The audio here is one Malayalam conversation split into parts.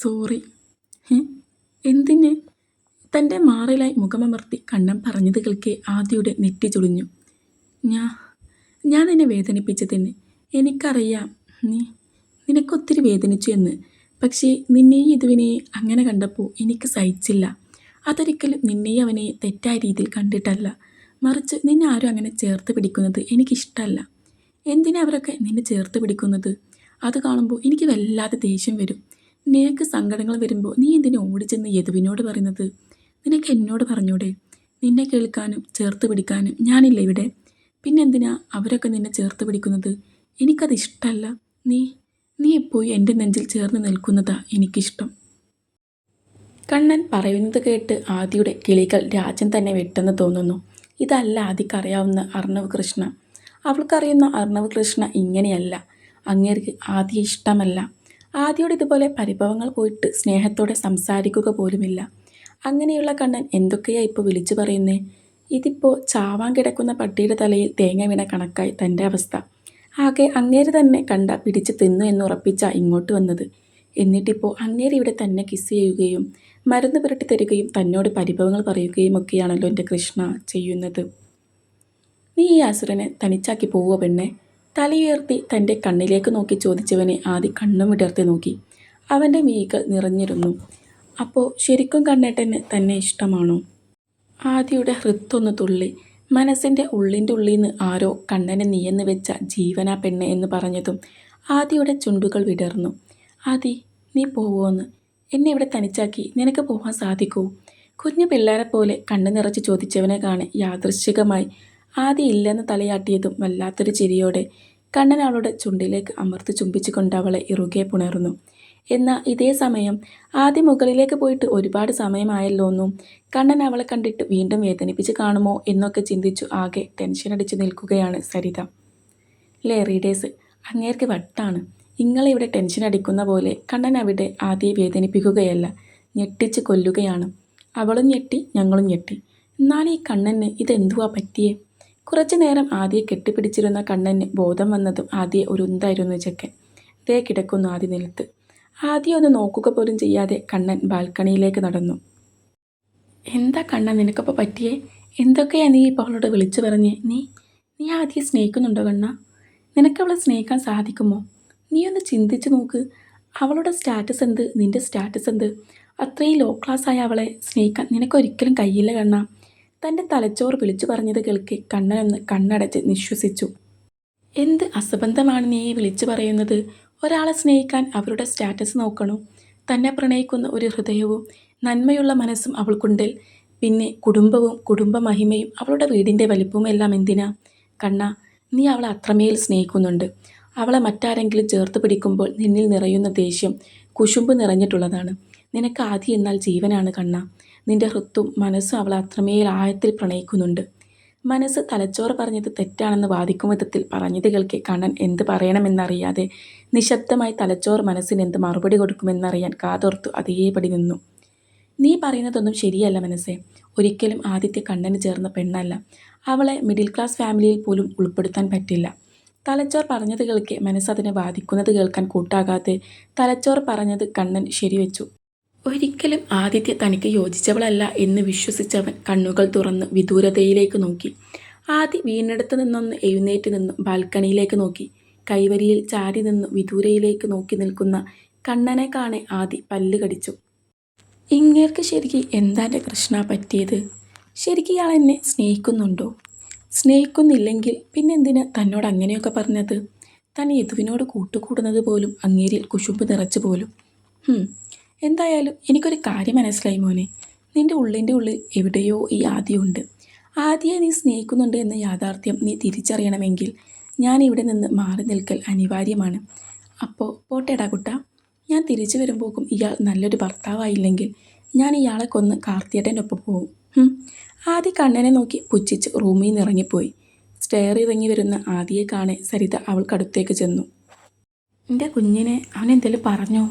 സോറി. എന്തിന്? തന്റെ മാറിലായി മുഖമമർത്തി കണ്ണം പറഞ്ഞത് കേൾക്കെ ആദ്യയുടെ നെറ്റി ചുളിഞ്ഞു. ഞാ ഞാൻ നിന്നെ വേദനിപ്പിച്ചതിന് എനിക്കറിയാം. നീ നിനക്കൊത്തിരി വേദനിച്ചു എന്ന്. പക്ഷേ നിന്നെയും ഇതുവിനെ അങ്ങനെ കണ്ടപ്പോൾ എനിക്ക് സഹിച്ചില്ല. അതൊരിക്കലും നിന്നെയും അവനെ തെറ്റായ രീതിയിൽ കണ്ടിട്ടല്ല. മറിച്ച് നിന്നെ ആരും അങ്ങനെ ചേർത്ത് പിടിക്കുന്നത് എനിക്കിഷ്ടമല്ല എന്തിനാ അവരൊക്കെ നിന്നെ ചേർത്ത് പിടിക്കുന്നത്? അത് കാണുമ്പോൾ എനിക്ക് വല്ലാതെ ദേഷ്യം വരും. നിനക്ക് സങ്കടങ്ങൾ വരുമ്പോൾ നീ എന്തിനെ ഓടിച്ചെന്ന് യദുവിനോട് പറയുന്നത്? നിനക്ക് എന്നോട് പറഞ്ഞൂടെ? നിന്നെ കേൾക്കാനും ചേർത്ത് പിടിക്കാനും ഞാനില്ല ഇവിടെ. പിന്നെന്തിനാ അവരൊക്കെ നിന്നെ ചേർത്ത് പിടിക്കുന്നത്? എനിക്കത് ഇഷ്ടമല്ല നീ നീ എപ്പോഴും എന്റെ നെഞ്ചിൽ ചേർന്ന് നിൽക്കുന്നതാ എനിക്കിഷ്ടം. കണ്ണൻ പറയുന്നത് കേട്ട് ആദിയുടെ കിളികൾ രാജൻ തന്നെ വെട്ടെന്ന് തോന്നുന്നു. ഇതല്ല ആദിക്കറിയാവുന്ന അർണവ് കൃഷ്ണ. അവൾക്കറിയുന്ന അർണവ് കൃഷ്ണ ഇങ്ങനെയല്ല. അങ്ങേർക്ക് ആദ്യ ഇഷ്ടമല്ല. ആദ്യോട് ഇതുപോലെ പരിഭവങ്ങൾ പോയിട്ട് സ്നേഹത്തോടെ സംസാരിക്കുക പോലുമില്ല. അങ്ങനെയുള്ള കണ്ണൻ എന്തൊക്കെയാ ഇപ്പോൾ വിളിച്ചു പറയുന്നേ? ഇതിപ്പോൾ ചാവാൻ കിടക്കുന്ന പട്ടിയുടെ തലയിൽ തേങ്ങ വീണ കണക്കായി തന്റെ അവസ്ഥ. ആകെ അങ്ങേര് തന്നെ കണ്ട പിടിച്ച് തിന്നു എന്ന് ഉറപ്പിച്ച ഇങ്ങോട്ട് വന്നത്. എന്നിട്ടിപ്പോൾ അങ്ങേര് ഇവിടെ തന്നെ കിസ് ചെയ്യുകയും മരുന്ന് പുരട്ടി തരികയും തന്നോട് പരിഭവങ്ങൾ പറയുകയും ഒക്കെയാണല്ലോ എന്റെ കൃഷ്ണ ചെയ്യുന്നത്. നീ ഈ അസുരനെ തനിച്ചാക്കി പോവുക പെണ്ണെ? തലയുയർത്തി തന്റെ കണ്ണിലേക്ക് നോക്കി ചോദിച്ചവനെ ആദ്യം കണ്ണും വിടർത്തി നോക്കി. അവന്റെ മീകൾ നിറഞ്ഞിരുന്നു. അപ്പോൾ ശരിക്കും കണ്ണേട്ടന് തന്നെ ഇഷ്ടമാണോ? ആദിയുടെ ഹൃത്തൊന്ന് തുള്ളി. മനസ്സിന്റെ ഉള്ളിന്റെ ഉള്ളിൽ നിന്ന് ആരോ കണ്ണനെ നീയെന്ന് വെച്ച ജീവനാ പെണ്ണ് എന്ന് പറഞ്ഞതും ആദിയുടെ ചുണ്ടുകൾ വിടർന്നു. ആദി നീ പോവുമെന്ന് എന്നെ ഇവിടെ തനിച്ചാക്കി നിനക്ക് പോകാൻ സാധിക്കൂ? കുഞ്ഞു പിള്ളേരെ പോലെ കണ്ണു നിറച്ച് ചോദിച്ചവനെ കാണെ യാദൃശ്ചികമായി ആദി ഇല്ലെന്ന് തലയാട്ടിയതും വല്ലാത്തൊരു ചിരിയോടെ കണ്ണൻ അവളുടെ ചുണ്ടിലേക്ക് അമർത്തി ചുംബിച്ചുകൊണ്ട് അവളെ ഇറുകെ പുണർന്നു. എന്നാൽ ഇതേ സമയം ആദ്യം മുകളിലേക്ക് പോയിട്ട് ഒരുപാട് സമയമായല്ലോ ഒന്നും കണ്ണൻ അവളെ കണ്ടിട്ട് വീണ്ടും വേദനിപ്പിച്ച് കാണുമോ എന്നൊക്കെ ചിന്തിച്ചു ആകെ ടെൻഷൻ അടിച്ചു നിൽക്കുകയാണ് സരിത. ലേ റീഡേഴ്സ് അങ്ങേർക്ക് വട്ടാണ്. നിങ്ങളിവിടെ ടെൻഷൻ അടിക്കുന്ന പോലെ കണ്ണൻ അവിടെ ആദ്യം വേദനിപ്പിക്കുകയല്ല ഞെട്ടിച്ച് കൊല്ലുകയാണ്. അവളും ഞെട്ടി ഞങ്ങളും ഞെട്ടി. എന്നാൽ ഈ കണ്ണന് ഇതെന്തുവാ പറ്റിയേ? കുറച്ചു നേരം ആദ്യം കെട്ടിപ്പിടിച്ചിരുന്ന കണ്ണന് ബോധം വന്നതും ആദ്യം ഒരു ഉന്തായിരുന്നു ചെക്കൻ. ദേ കിടക്കുന്നു ആദ്യ നിലത്ത്. ആദ്യം ഒന്ന് നോക്കുക പോലും ചെയ്യാതെ കണ്ണൻ ബാൽക്കണിയിലേക്ക് നടന്നു. എന്താ കണ്ണൻ നിനക്കപ്പോൾ പറ്റിയേ? എന്തൊക്കെയാ നീ ഇപ്പോൾ അവളോട് വിളിച്ചു പറഞ്ഞേ? നീ നീ ആദ്യം സ്നേഹിക്കുന്നുണ്ടോ കണ്ണ? നിനക്കവളെ സ്നേഹിക്കാൻ സാധിക്കുമോ? നീ ഒന്ന് ചിന്തിച്ച് നോക്ക്. അവളുടെ സ്റ്റാറ്റസ് എന്ത്? നിന്റെ സ്റ്റാറ്റസ് എന്ത്? അത്രയും ലോ ക്ലാസ് ആയ അവളെ സ്നേഹിക്കാൻ നിനക്കൊരിക്കലും കഴിയില്ല കണ്ണ. തന്റെ തലച്ചോറ് വിളിച്ചു പറഞ്ഞത് കേൾക്കെ കണ്ണനൊന്ന് കണ്ണടച്ച് നിശ്വസിച്ചു. എന്ത് അസബന്ധമാണ് നീ വിളിച്ചു പറയുന്നത്? ഒരാളെ സ്നേഹിക്കാൻ അവരുടെ സ്റ്റാറ്റസ് നോക്കണു? തന്നെ പ്രണയിക്കുന്ന ഒരു ഹൃദയവും നന്മയുള്ള മനസ്സും അവൾക്കുണ്ടിൽ. പിന്നെ കുടുംബവും കുടുംബ മഹിമയും അവളുടെ വീടിന്റെ വലിപ്പവും എല്ലാം എന്തിനാ? കണ്ണ നീ അവളെ അത്രമേൽ സ്നേഹിക്കുന്നുണ്ട്. അവളെ മറ്റാരെങ്കിലും ചേർത്ത് പിടിക്കുമ്പോൾ നിന്നിൽ നിറയുന്ന ദേഷ്യം കുശുമ്പ് നിറഞ്ഞിട്ടുള്ളതാണ്. നിനക്ക് ആദ്യം എന്നാൽ ജീവനാണ് കണ്ണ. നിന്റെ ഹൃത്തും മനസ്സും അവളെ അത്രമേൽ ആഴത്തിൽ പ്രണയിക്കുന്നുണ്ട്. മനസ്സ് തലച്ചോറ് പറഞ്ഞത് തെറ്റാണെന്ന് വാദിക്കും വിധത്തിൽ പറഞ്ഞത് കേൾക്കെ കണ്ണൻ എന്ത് പറയണമെന്നറിയാതെ നിശബ്ദമായി തലച്ചോറ് മനസ്സിന് എന്ത് മറുപടി കൊടുക്കുമെന്നറിയാൻ കാതോർത്തു അതേപടി നിന്നു. നീ പറയുന്നതൊന്നും ശരിയല്ല മനസ്സേ. ഒരിക്കലും ആദ്യത്തെ കണ്ണന് ചേർന്ന പെണ്ണല്ല. അവളെ മിഡിൽ ക്ലാസ് ഫാമിലിയിൽ പോലും ഉൾപ്പെടുത്താൻ പറ്റില്ല. തലച്ചോർ പറഞ്ഞത് കേൾക്കെ മനസ്സതിനെ ബാധിക്കുന്നത് കേൾക്കാൻ കൂട്ടാകാതെ തലച്ചോർ പറഞ്ഞത് കണ്ണൻ ശരിവെച്ചു. ഒരിക്കലും ആദിത്യ തനിക്ക് യോജിച്ചവളല്ല എന്ന് വിശ്വസിച്ചവൻ കണ്ണുകൾ തുറന്ന് വിദൂരതയിലേക്ക് നോക്കി. ആദി വീണെടുത്ത് നിന്നൊന്ന് എഴുന്നേറ്റ് നിന്ന് ബാൽക്കണിയിലേക്ക് നോക്കി. കൈവരിയിൽ ചാരി നിന്ന് വിദൂരയിലേക്ക് നോക്കി നിൽക്കുന്ന കണ്ണനെ കാണെ ആദി പല്ല് കടിച്ചു. ഇങ്ങേർക്ക് ശരിക്ക് എന്താ എന്റെ കൃഷ്ണ പറ്റിയത്? ശരിക്കും ഇയാൾ എന്നെ സ്നേഹിക്കുന്നുണ്ടോ? സ്നേഹിക്കുന്നില്ലെങ്കിൽ പിന്നെന്തിനാ തന്നോട് അങ്ങനെയൊക്കെ പറഞ്ഞത്? താൻ യദുവിനോട് കൂട്ടുകൂടുന്നത് പോലും അങ്ങേരിൽ കുശുമ്പ് നിറച്ചു പോലും. എന്തായാലും എനിക്കൊരു കാര്യം മനസ്സിലായി മോനെ. നിന്റെ ഉള്ളിന്റെ ഉള്ളിൽ എവിടെയോ ഈ ആദ്യമുണ്ട് ആദ്യയെ നീ സ്നേഹിക്കുന്നുണ്ട് എന്ന യാഥാർത്ഥ്യം നീ തിരിച്ചറിയണമെങ്കിൽ ഞാൻ ഇവിടെ നിന്ന് മാറി നിൽക്കൽ അനിവാര്യമാണ്. അപ്പോൾ പോട്ടേടാ കുട്ട. ഞാൻ തിരിച്ചു വരുമ്പോക്കും ഇയാൾ നല്ലൊരു ഭർത്താവായില്ലെങ്കിൽ ഞാൻ ഇയാളെ കൊന്ന് കാർത്തിയേട്ടന്റെ ഒപ്പം പോകും ആദ്യ കണ്ണനെ നോക്കി പുച്ഛിച്ച് റൂമിൽ നിന്ന് ഇറങ്ങിപ്പോയി. സ്റ്റെയർ ഇറങ്ങി വരുന്ന ആദിയെ കാണെ സരിത അവൾക്കടുത്തേക്ക് ചെന്നു. എന്റെ കുഞ്ഞിനെ അവനെന്തെങ്കിലും പറഞ്ഞോ?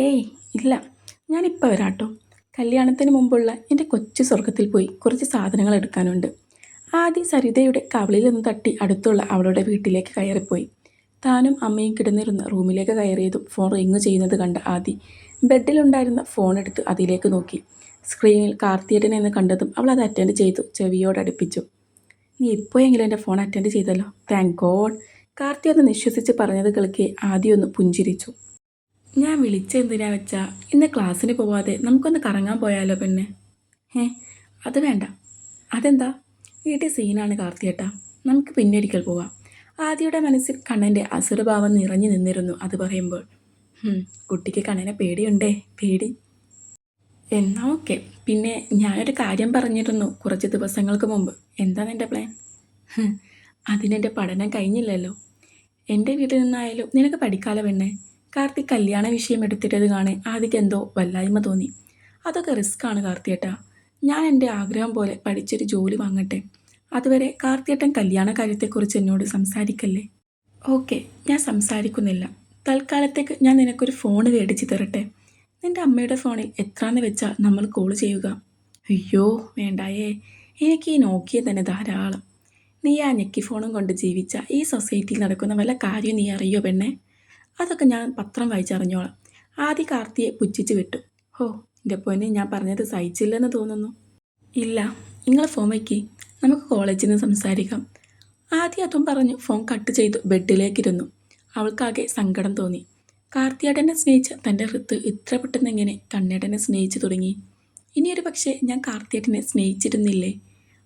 ഏയ് ഇല്ല ഞാനിപ്പോൾ വരാം കേട്ടോ കല്യാണത്തിന് മുമ്പുള്ള എന്റെ കൊച്ചു സ്വർഗത്തിൽ പോയി കുറച്ച് സാധനങ്ങൾ എടുക്കാനുണ്ട്. ആദ്യം സരിതയുടെ കവളിൽ നിന്ന് തട്ടി അടുത്തുള്ള അവളുടെ വീട്ടിലേക്ക് കയറിപ്പോയി. താനും അമ്മയും കിടന്നിരുന്ന റൂമിലേക്ക് കയറിയതും ഫോൺ റിങ് ചെയ്യുന്നത് കണ്ട ആദി ബെഡിലുണ്ടായിരുന്ന ഫോൺ എടുത്ത് അതിലേക്ക് നോക്കി. സ്ക്രീനിൽ കാർത്തിയേട്ടൻ എന്ന് കണ്ടതും അവൾ അത് അറ്റൻഡ് ചെയ്തു ചെവിയോട് അടുപ്പിച്ചു. നീ ഇപ്പോഴെങ്കിലും എന്റെ ഫോൺ അറ്റൻഡ് ചെയ്തല്ലോ? താങ്ക് ഗോഡ് കാർത്തി അത് നിശ്വസിച്ച് പറഞ്ഞത് കേൾക്കെ ആദ്യം ഒന്ന് പുഞ്ചിരിച്ചു. ഞാൻ വിളിച്ചെന്തിനാ വെച്ചാ? ഇന്ന് ക്ലാസ്സിന് പോവാതെ നമുക്കൊന്ന് കറങ്ങാൻ പോയാലോ പെണ്ണെ? ഏ അത് വേണ്ട. അതെന്താ? വീട്ടിൽ സീനാണ് കാർത്തിയേട്ടാ. നമുക്ക് പിന്നെ ഒരിക്കൽ പോവാം. ആദ്യയുടെ മനസ്സിൽ കണ്ണന്റെ അസുരഭാവം നിറഞ്ഞു നിന്നിരുന്നു അത് പറയുമ്പോൾ. കുട്ടിക്ക് കണ്ണനെ പേടിയുണ്ടേ? പേടി. എന്നാ ഓക്കെ. പിന്നെ ഞാനൊരു കാര്യം പറഞ്ഞിരുന്നു കുറച്ച് ദിവസങ്ങൾക്ക് മുമ്പ്. എന്താണ് എന്റെ പ്ലാൻ? അതിനെന്റെ പഠനം കഴിഞ്ഞില്ലല്ലോ. എന്റെ വീട്ടിൽ നിന്നായാലും നിനക്ക് പഠിക്കാലോ പെണ്ണെ? കാർത്തിക് കല്യാണ വിഷയം എടുത്തിട്ടത് കാണേ ആദ്യക്ക് എന്തോ വല്ലായ്മ തോന്നി. അതൊക്കെ റിസ്ക്കാണ് കാർത്തിയേട്ട. ഞാൻ എന്റെ ആഗ്രഹം പോലെ പഠിച്ചൊരു ജോലി വാങ്ങട്ടെ. അതുവരെ കാർത്തിയേട്ടൻ കല്യാണ കാര്യത്തെക്കുറിച്ച് എന്നോട് സംസാരിക്കല്ലേ? ഓക്കെ ഞാൻ സംസാരിക്കുന്നില്ല. തൽക്കാലത്തേക്ക് ഞാൻ നിനക്കൊരു ഫോൺ മേടിച്ച് തരട്ടെ. നിന്റെ അമ്മയുടെ ഫോണിൽ എത്രാന്ന് വെച്ചാൽ നമ്മൾ കോൾ ചെയ്യുക? അയ്യോ വേണ്ടായേ. എനിക്ക് ഈ നോക്കിയ തന്നെ ധാരാളം. നീ ആ ഞെക്കി ഫോണും കൊണ്ട് ജീവിച്ച ഈ സൊസൈറ്റിയിൽ നടക്കുന്ന വല്ല കാര്യം നീ അറിയോ പെണ്ണെ? അതൊക്കെ ഞാൻ പത്രം വായിച്ചറിഞ്ഞോളാം. ആദ്യ കാർത്തിയെ പുച്ഛിച്ച് വിട്ടു. ഹോ എന്റെ പൊന്നെ ഞാൻ പറഞ്ഞത് സഹിച്ചില്ലെന്ന് തോന്നുന്നു. ഇല്ല നിങ്ങൾ ഫോൺ വയ്ക്കി. നമുക്ക് കോളേജിൽ നിന്ന് സംസാരിക്കാം. ആദ്യം അതും പറഞ്ഞു ഫോൺ കട്ട് ചെയ്തു ബെഡിലേക്കിരുന്നു. അവൾക്കാകെ സങ്കടം തോന്നി. കാർത്തിയാടനെ സ്നേഹിച്ച തന്റെ ഋത്ത് ഇത്ര പെട്ടെന്ന് എങ്ങനെ കണ്ണേടനെ സ്നേഹിച്ചു തുടങ്ങി? ഇനിയൊരു പക്ഷേ ഞാൻ കാർത്തിയേട്ടനെ സ്നേഹിച്ചിരുന്നില്ലേ?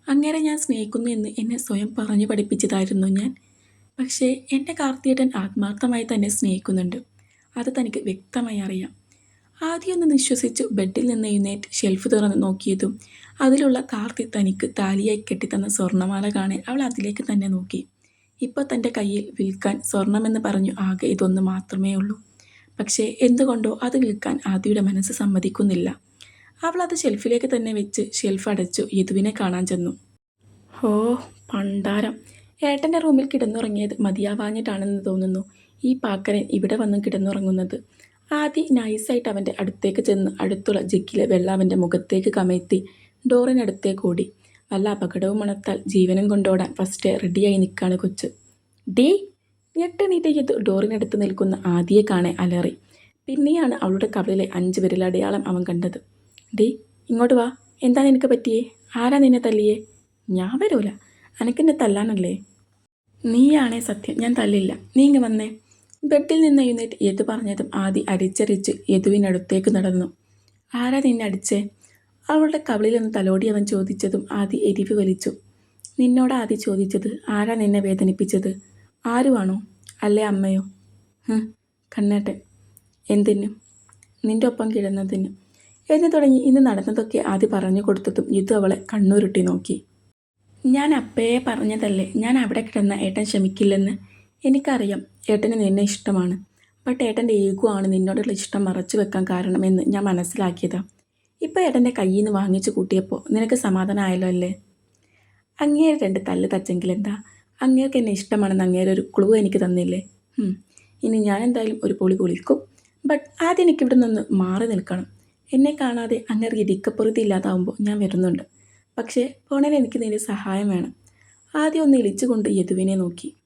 അങ്ങനെ ഞാൻ സ്നേഹിക്കുന്നു എന്ന് എന്നെ സ്വയം പറഞ്ഞു പഠിപ്പിച്ചതായിരുന്നു ഞാൻ. പക്ഷേ എന്റെ കാർത്തിയേട്ടൻ ആത്മാർത്ഥമായി തന്നെ സ്നേഹിക്കുന്നുണ്ട്. അത് തനിക്ക് വ്യക്തമായി അറിയാം. ആദ്യം ഒന്ന് നിശ്വസിച്ച് ബെഡിൽ നിന്ന് എഴുന്നേറ്റ് ഷെൽഫ് തുറന്ന് നോക്കിയതും അതിലുള്ള കാർത്തി തനിക്ക് താലിയായി കെട്ടിത്തന്ന സ്വർണമാല കാണാൻ അവൾ അതിലേക്ക് തന്നെ നോക്കി. ഇപ്പോൾ തന്റെ കയ്യിൽ വിൽക്കാൻ സ്വർണമെന്ന് പറഞ്ഞു ആകെ ഇതൊന്ന് മാത്രമേ ഉള്ളൂ. പക്ഷേ എന്തുകൊണ്ടോ അത് വിൽക്കാൻ ആദിയുടെ മനസ്സ് സമ്മതിക്കുന്നില്ല. അവൾ അത് ഷെൽഫിലേക്ക് തന്നെ വെച്ച് ഷെൽഫ് അടച്ചു യദുവിനെ കാണാൻ ചെന്നു. ഹോ പണ്ടാരം ഏട്ടന്റെ റൂമിൽ കിടന്നുറങ്ങിയത് മതിയാവാഞ്ഞിട്ടാണെന്ന് തോന്നുന്നു. ഈ പാക്കരൻ ഇവിടെ വന്ന് കിടന്നുറങ്ങുന്നത്. ആദി നൈസായിട്ട് അവന്റെ അടുത്തേക്ക് ചെന്ന് അടുത്തുള്ള ജഗ്ഗിലെ വെള്ളം അവന്റെ മുഖത്തേക്ക് കമഴ്ത്തി. ഡോറിനടുത്തേക്ക് ഓടി. വല്ല അപകടവും മണത്താൽ ജീവനും കൊണ്ടോടാൻ ഫസ്റ്റ് റെഡിയായി നിൽക്കാണ് കൊച്ച്. ഡേ ഞെട്ട് നീട്ടിയത് ഡോറിനടുത്ത് നിൽക്കുന്ന ആദിയെ കാണെ അലറി. പിന്നെയാണ് അവളുടെ കവളിലെ അഞ്ച് വിരലടയാളം അവൻ കണ്ടത്. ഡേ ഇങ്ങോട്ട് വാ. എന്താ നിനക്ക് പറ്റിയേ? ആരാ നിന്നെ തല്ലിയേ? ഞാൻ വരൂല. അനക്കെന്നെ തല്ലാനല്ലേ? നീയാണേ സത്യം. ഞാൻ തല്ലില്ല. നീ ഇങ്ങ് വന്നേ. ബെഡിൽ നിന്ന് എഴുന്നേറ്റ് യദു പറഞ്ഞതും ആദി അരിച്ചരിച്ച് യദുവിനടുത്തേക്ക് നടന്നു. ആരാ നിന്നെ അടിച്ചേ? അവളുടെ കവളിൽ നിന്ന് തലോടി അവൻ ചോദിച്ചതും ആദി എരിവ് വലിച്ചു. നിന്നോട് ആദി ചോദിച്ചത്? ആരാ നിന്നെ വേദനിപ്പിച്ചത്? ആരുവാണോ? അല്ലേ അമ്മയോ? കണ്ണേട്ടെ എന്തിനും? നിന്റെ ഒപ്പം കിടന്നതിന്. എന്ന് തുടങ്ങി ഇന്ന് നടന്നതൊക്കെ ആദി പറഞ്ഞു കൊടുത്തതും യുദ്ധ അവളെ കണ്ണുരുട്ടി നോക്കി. ഞാൻ അപ്പയെ പറഞ്ഞതല്ലേ ഞാൻ അവിടെ കിടന്ന ഏട്ടൻ ക്ഷമിക്കില്ലെന്ന്? എനിക്കറിയാം ഏട്ടന് നിന്നെ ഇഷ്ടമാണ്. ബട്ട് ഏട്ടന്റെ ഈഗോ ആണ് നിന്നോടുള്ള ഇഷ്ടം മറച്ചു വെക്കാൻ കാരണമെന്ന് ഞാൻ മനസ്സിലാക്കിയതാ. ഇപ്പോൾ ഏട്ടന്റെ കയ്യിൽ നിന്ന് വാങ്ങിച്ചു കൂട്ടിയപ്പോൾ നിനക്ക് സമാധാനമായല്ലോ അല്ലേ? അങ്ങേര് രണ്ട് തല്ല് തച്ചെങ്കിൽ എന്താ അങ്ങേർക്ക് എന്നെ ഇഷ്ടമാണെന്ന് അങ്ങേര് ഒരു ക്ലൂ എനിക്ക് തന്നില്ലേ? ഇനി ഞാൻ എന്തായാലും ഒരു പൊളി പൊളിക്കും. ബട്ട് ആദ്യം എനിക്ക് ഇവിടെ നിന്ന് മാറി നിൽക്കണം. എന്നെ കാണാതെ അങ്ങേർക്ക് ഇരിക്കപ്പുറത്തി ഇല്ലാതാവുമ്പോൾ ഞാൻ വരുന്നുണ്ട്. പക്ഷേ പോണേന് എനിക്ക് നിന്റെ സഹായം വേണം. ആദ്യം ഒന്ന് ഇളിച്ചുകൊണ്ട് യദുവിനെ നോക്കി.